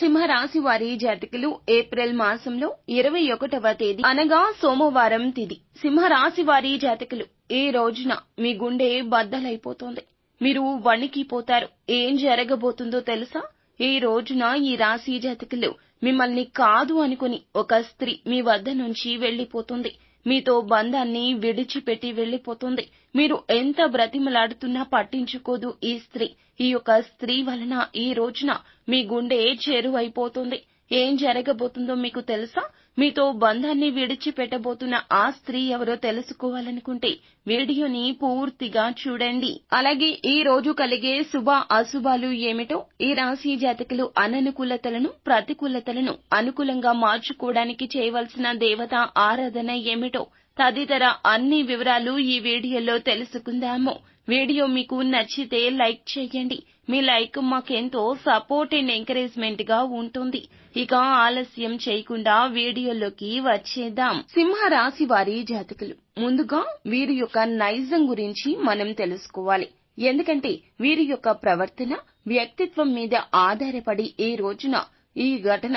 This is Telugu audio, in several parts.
సింహరాశి వారి జాతకులు ఏప్రిల్ మాసంలో ఇరవై ఒకటవ తేదీ అనగా సోమవారం తిది. సింహరాశి వారి జాతకులు ఈ రోజున మీ గుండె బద్దలైపోతుంది. మీరు వణికిపోతారు. ఏం జరగబోతుందో తెలుసా? ఈ రోజున ఈ రాశి జాతకులు మిమ్మల్ని కాదు అనుకుని ఒక స్త్రీ మీ వద్ద నుంచి వెళ్ళిపోతుంది మీతో బంధాన్ని విడిచిపెట్టి వెళ్ళిపోతుంది మీరు ఎంత బ్రతిమలాడుతున్నా పట్టించుకోదు ఈ స్త్రీ. ఈ యొక్క స్త్రీ వలన ఈ రోజున మీ గుండె చేరువైపోతుంది. ఏం జరగబోతుందో మీకు తెలుసా? మీతో బంధాన్ని విడిచిపెట్టబోతున్న ఆ స్త్రీ ఎవరో తెలుసుకోవాలనుకుంటే వీడియోని పూర్తిగా చూడండి. అలాగే ఈ రోజు కలిగే శుభ అశుభాలు ఏమిటో ఈ రాశి జాతకులు అననుకూలతలను ప్రతికూలతలను అనుకూలంగా మార్చుకోవడానికి చేయవలసిన దేవత ఆరాధన ఏమిటో తదితర అన్ని వివరాలు ఈ వీడియోలో తెలుసుకుందాము. వీడియో మీకు నచ్చితే లైక్ చేయండి. మీ లైక్ మాకెంతో సపోర్ట్ అండ్ ఎంకరేజ్మెంట్గా ఉంటుంది. ఇక ఆలస్యం చేయకుండా వీడియోలోకి వచ్చేద్దాం. సింహ రాశి వారి జాతకులు. ముందుగా వీరి యొక్క నైజం గురించి మనం తెలుసుకోవాలి. ఎందుకంటే వీరి యొక్క ప్రవర్తన వ్యక్తిత్వం మీద ఆధారపడి ఈ రోజున ఈ ఘటన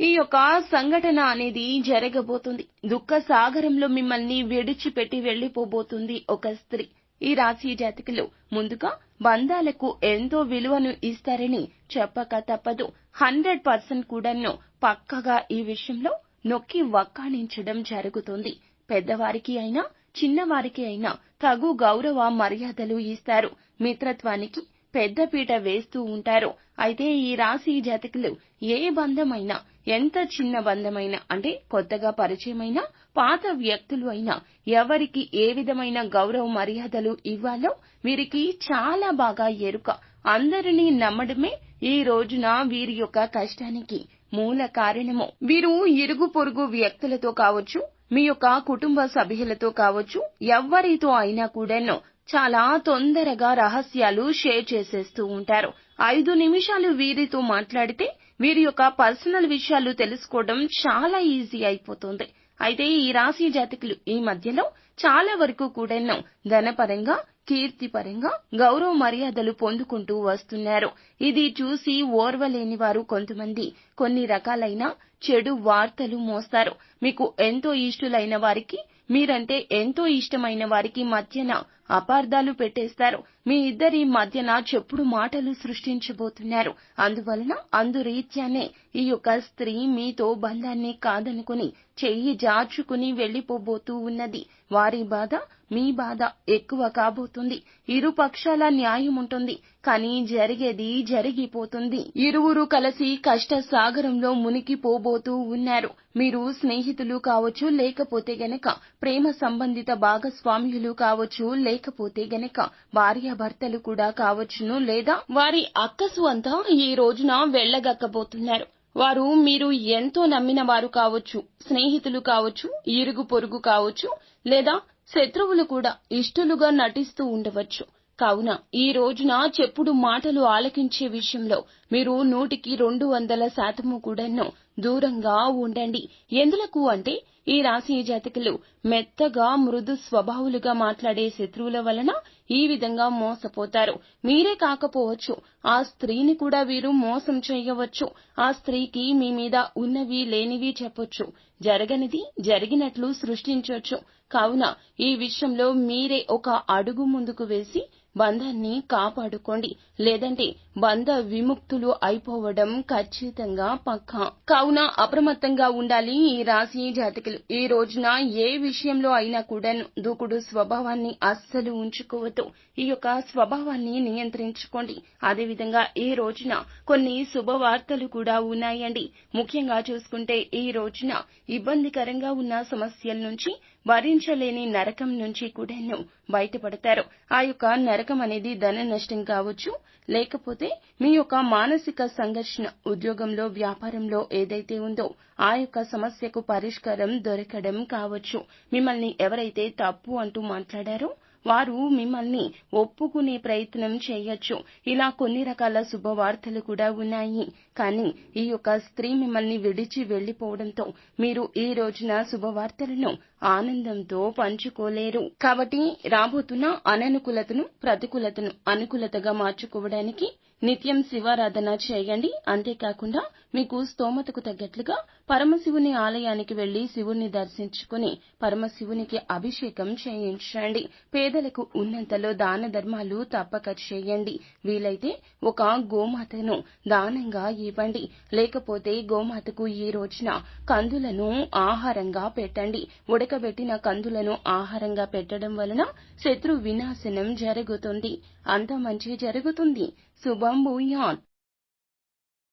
ఈ యొక్క సంఘటన అనేది జరగబోతుంది. దుఃఖ సాగరంలో మిమ్మల్ని విడిచిపెట్టి వెళ్ళిపోబోతుంది ఒక స్త్రీ. ఈ రాశి జాతికలు ముందుగా బంధాలకు ఎంతో విలువను ఇస్తారని చెప్పక తప్పదు. హండ్రెడ్ పర్సెంట్ కూడాను పక్కగా ఈ విషయంలో నొక్కి వక్కాణించడం జరుగుతుంది. పెద్దవారికి అయినా చిన్నవారికి అయినా తగు గౌరవ మర్యాదలు ఇస్తారు. మిత్రత్వానికి పెద్దపీట వేస్తూ ఉంటారు. అయితే ఈ రాశి జాతకులు ఏ బంధమైనా ఎంత చిన్న బంధమైన అంటే కొత్తగా పరిచయమైన పాత వ్యక్తులు అయినా ఎవరికి ఏ విధమైన గౌరవ మర్యాదలు ఇవ్వాలో వీరికి చాలా బాగా ఎరుక. అందరినీ నమ్మడమే ఈ రోజున వీరి యొక్క కష్టానికి మూల కారణము. వీరు ఇరుగు పొరుగు వ్యక్తులతో కావచ్చు మీ యొక్క కుటుంబ సభ్యులతో కావచ్చు ఎవ్వరితో అయినా కూడాను చాలా తొందరగా రహస్యాలు షేర్ చేసేస్తూ ఉంటారు. ఐదు నిమిషాలు వీరితో మాట్లాడితే వీరి యొక్క పర్సనల్ విషయాలు తెలుసుకోవడం చాలా ఈజీ అయిపోతుంది. అయితే ఈ రాశి జాతకులు ఈ మధ్యలో చాలా వరకు కూడాను ధనపరంగా కీర్తిపరంగా గౌరవ మర్యాదలు పొందుకుంటూ వస్తున్నారు. ఇది చూసి ఓర్వలేని వారు కొంతమంది. కొన్ని రకాలైన చెడు వార్తలు మోస్తారు. మీకు ఎంతో ఇష్టులైన వారికి మీరంటే ఎంతో ఇష్టమైన వారికి మధ్యన అపార్థాలు పెట్టేస్తారు. మీ ఇద్దరి మధ్యన చెప్పుడు మాటలు సృష్టించబోతున్నారు. అందువలన అందురీత్యానే ఈ యొక్క స్త్రీ మీతో బంధాన్ని కాదనుకుని చెయ్యి జార్చుకుని వెళ్ళిపోబోతూ ఉన్నది. వారి బాధ మీ బాధ ఎక్కువ కాబోతుంది. ఇరు పక్షాల న్యాయం ఉంటుంది. కానీ జరిగేది జరిగిపోతుంది. ఇరువురు కలిసి కష్ట సాగరంలో మునిగిపోబోతూ ఉన్నారు. మీరు స్నేహితులు కావచ్చు లేకపోతే గనక ప్రేమ సంబంధిత భాగస్వామ్యులు కావచ్చు లేకపోతే గనక భార్యాభర్తలు కూడా కావచ్చును లేదా? వారి అక్కసు అంతా ఈ రోజున వెళ్ళగక్కబోతున్నారు వారు మీరు ఎంతో నమ్మిన వారు కావచ్చు స్నేహితులు కావచ్చు ఇరుగు పొరుగు కావచ్చు లేదా శత్రువులు కూడా ఇష్టలుగా నటిస్తూ ఉండవచ్చు. కావున ఈ రోజున చెప్పుడు మాటలు ఆలకించే విషయంలో మీరు నూటికి రెండు వందల శాతము కూడాను దూరంగా ఉండండి. ఎందులకు అంటే ఈ రాశి జాతకులు మెత్తగా మృదు స్వభావులుగా మాట్లాడే శత్రువుల వలన ఈ విధంగా మోసపోతారు. మీరే కాకపోవచ్చు. ఆ స్త్రీని కూడా వీరు మోసం చేయవచ్చు. ఆ స్త్రీకి మీ మీద ఉన్నవి లేనివి చెప్పొచ్చు. జరగనిది జరిగినట్లు సృష్టించొచ్చు. కావున ఈ విషయంలో మీరే ఒక అడుగు ముందుకు వేసి బంధాన్ని కాపాడుకోండి. లేదంటే బంధ విముక్తులు అయిపోవడం ఖచ్చితంగా పక్కా. కావున అప్రమత్తంగా ఉండాలి ఈ రాశి జాతకులు. ఈ రోజున ఏ విషయంలో అయినా కూడా దూకుడు స్వభావాన్ని అస్సలు ఉంచుకోవద్దు. ఈ యొక్క స్వభావాన్ని నియంత్రించుకోండి. అదేవిధంగా ఈ రోజున కొన్ని శుభవార్తలు కూడా ఉన్నాయండి. ముఖ్యంగా చూసుకుంటే ఈ రోజున ఇబ్బందికరంగా ఉన్న సమస్యల నుంచి భరించలేని నరకం నుంచి కూడాను బయటపడతారు. ఆ యొక్క నరకం అనేది ధన నష్టం కావచ్చు లేకపోతే మీ యొక్క మానసిక సంఘర్షణ ఉద్యోగంలో వ్యాపారంలో ఏదైతే ఉందో ఆ యొక్క సమస్యకు పరిష్కారం దొరకడం కావచ్చు. మిమ్మల్ని ఎవరైతే తప్పు అంటూ మాట్లాడారో వారు మిమ్మల్ని ఒప్పుకునే ప్రయత్నం చేయొచ్చు. ఇలా కొన్ని రకాల శుభవార్తలు కూడా ఉన్నాయి. కానీ ఈ యొక్క స్త్రీ మిమ్మల్ని విడిచి వెళ్ళిపోవడంతో మీరు ఈ రోజున శుభవార్తలను ఆనందంతో పంచుకోలేరు. కాబట్టి రాబోతున్న అననుకూలతను ప్రతికూలతను అనుకూలతగా మార్చుకోవడానికి నిత్యం శివారాధన చేయండి. అంతేకాకుండా మీకు స్తోమతకు తగ్గట్లుగా పరమశివుని ఆలయానికి వెళ్ళి శివుణ్ణి దర్శించుకుని పరమశివునికి అభిషేకం చేయించండి. పేదలకు ఉన్నంతలో దాన ధర్మాలు తప్పక చేయండి. వీలైతే ఒక గోమాతను దానంగా ఇవ్వండి. లేకపోతే గోమాతకు ఈ రోజున కందులను ఆహారంగా పెట్టండి. ఉడకబెట్టిన కందులను ఆహారంగా పెట్టడం వలన శత్రు వినాశనం జరుగుతుంది. అంత మంచి జరుగుతుంది. శుభం భూయాన్